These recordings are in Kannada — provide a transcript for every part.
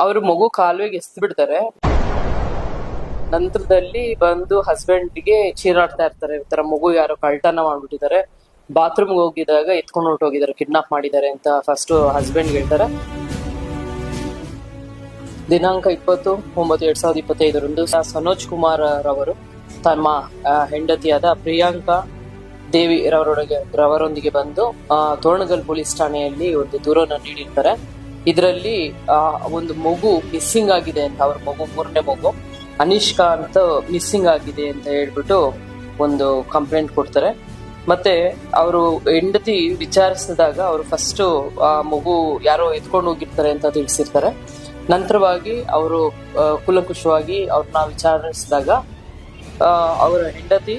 ಅವರು ಮಗು ಕಾಲುವೆಗೆ ಎಸ್ದು ಬಿಡ್ತಾರೆ ನಂತರದಲ್ಲಿ ಬಂದು ಹಸ್ಬೆಂಡ್ಗೆ ಚೀರಾಡ್ತಾ ಇರ್ತಾರೆ. ಈ ತರ ಮಗು ಯಾರೋ ಕಳ್ತನ ಮಾಡ್ಬಿಟ್ಟಿದ್ದಾರೆ. ಬಾತ್ರೂಮ್ಗೆ ಹೋಗಿದಾಗ ಎತ್ಕೊಂಡು ಹೊರಟೋಗಿದ್ದಾರೆ ಕಿಡ್ನಾಪ್ ಮಾಡಿದ್ದಾರೆ ಅಂತ ಫಸ್ಟ್ ಹಸ್ಬೆಂಡ್ ಹೇಳ್ತಾರೆ. ದಿನಾಂಕ ಇಪ್ಪತ್ತು ಒಂಬತ್ತು ಎರಡ್ ಸಾವಿರದ ಇಪ್ಪತ್ತೈದರಂದು ಸನೋಜ್ ಕುಮಾರ್ ರವರು ತಮ್ಮ ಹೆಂಡತಿಯಾದ ಪ್ರಿಯಾಂಕಾ ದೇವಿ ರವರೊಳಗೆ ರವರೊಂದಿಗೆ ಬಂದು ತೋರಣಗಲ್ ಪೊಲೀಸ್ ಠಾಣೆಯಲ್ಲಿ ಒಂದು ದೂರನ್ನು ನೀಡಿರ್ತಾರೆ. ಇದರಲ್ಲಿ ಒಂದು ಮಗು ಮಿಸ್ಸಿಂಗ್ ಆಗಿದೆ ಅಂತ, ಅವ್ರ ಮಗು, ಮೂರನೇ ಮಗು. ಅನಿಷ್ಕಾ ಅಂತ ಮಿಸ್ಸಿಂಗ್ ಆಗಿದೆ ಅಂತ ಹೇಳ್ಬಿಟ್ಟು ಒಂದು ಕಂಪ್ಲೇಂಟ್ ಕೊಡ್ತಾರೆ. ಮತ್ತೆ ಅವರು ಹೆಂಡತಿ ವಿಚಾರಿಸಿದಾಗ ಅವರು ಫಸ್ಟ್ ಆ, ಮಗು ಯಾರೋ ಎತ್ಕೊಂಡು ಹೋಗಿರ್ತಾರೆ ಅಂತ ತಿಳಿಸಿರ್ತಾರೆ. ನಂತರವಾಗಿ ಅವರು ಕುಲಂಕುಷವಾಗಿ ಅವ್ರನ್ನ ವಿಚಾರಿಸಿದಾಗ ಅವರ ಹೆಂಡತಿ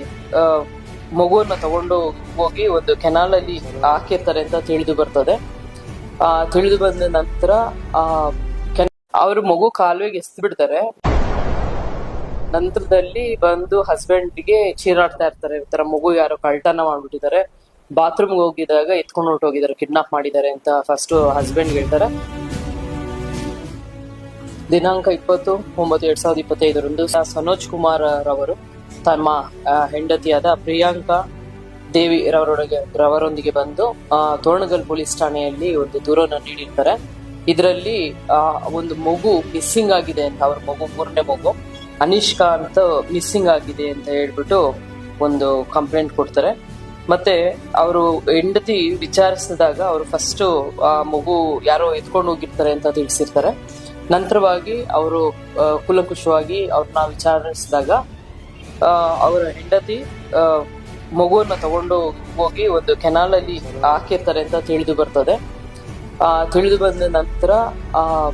ಮಗುವನ್ನ ತಗೊಂಡು ಹೋಗಿ ಒಂದು ಕೆನಾಲ್ ಅಲ್ಲಿ ಹಾಕಿರ್ತಾರೆ ಅಂತ ತಿಳಿದು ಬರ್ತದೆ. ತಿಳಿದು ಬಂದ ನಂತರ ಆ ಅವರು ಮಗು ಕಾಲುವೆಗೆ ಎಸ್ದು ಬಿಡ್ತಾರೆ ನಂತರದಲ್ಲಿ ಬಂದು ಹಸ್ಬೆಂಡ್ಗೆ ಚೀರಾಡ್ತಾ ಇರ್ತಾರೆ. ಈ ತರ ಮಗು ಯಾರೋ ಕಳ್ತನ ಮಾಡ್ಬಿಟ್ಟಿದ್ದಾರೆ. ಬಾತ್ರೂಮ್ಗೆ ಹೋಗಿದಾಗ ಎತ್ಕೊಂಡು ಹೊರಟೋಗಿದ್ದಾರೆ ಕಿಡ್ನಾಪ್ ಮಾಡಿದ್ದಾರೆ ಅಂತ ಫಸ್ಟ್ ಹಸ್ಬೆಂಡ್ ಹೇಳ್ತಾರೆ. ದಿನಾಂಕ ಇಪ್ಪತ್ತು ಒಂಬತ್ತು ಎರಡ್ ಸಾವಿರದ ಇಪ್ಪತ್ತೈದರಂದು ಸನೋಜ್ ಕುಮಾರ್ ರವರು ತಮ್ಮ ಆ, ಹೆಂಡತಿಯಾದ ಪ್ರಿಯಾಂಕಾ ದೇವಿ ರವರೊಳಗೆ ರವರೊಂದಿಗೆ ಬಂದು ಆ, ತೋರಣಗಲ್ ಪೊಲೀಸ್ ಠಾಣೆಯಲ್ಲಿ ಒಂದು ದೂರವನ್ನು ನೀಡಿರ್ತಾರೆ. ಇದರಲ್ಲಿ ಆ, ಒಂದು ಮಗು ಮಿಸ್ಸಿಂಗ್ ಆಗಿದೆ ಅಂತ ಅವ್ರ ಮಗು ಮೂರನೇ ಮಗು. ಅನಿಷ್ಕಾ ಅಂತ ಮಿಸ್ಸಿಂಗ್ ಆಗಿದೆ ಅಂತ ಹೇಳ್ಬಿಟ್ಟು ಒಂದು ಕಂಪ್ಲೇಂಟ್ ಕೊಡ್ತಾರೆ. ಮತ್ತೆ ಅವರು ಹೆಂಡತಿ ವಿಚಾರಿಸಿದಾಗ ಅವರು ಫಸ್ಟ್ ಆ ಮಗು ಯಾರೋ ಎತ್ಕೊಂಡು ಹೋಗಿರ್ತಾರೆ ಅಂತ ತಿಳಿಸಿರ್ತಾರೆ. ನಂತರವಾಗಿ ಅವರು ಕುಲಂಕುಷವಾಗಿ ಅವ್ರನ್ನ ವಿಚಾರಿಸಿದಾಗ ಅವರ ಹೆಂಡತಿ ಮಗುವನ್ನ ತಗೊಂಡು ಹೋಗಿ ಒಂದು ಕೆನಾಲ್ ಅಲ್ಲಿ ಹಾಕಿರ್ತಾರೆ ಅಂತ ತಿಳಿದು ಬರ್ತದೆ. ಆ, ತಿಳಿದು ಬಂದ ನಂತರ, ಆ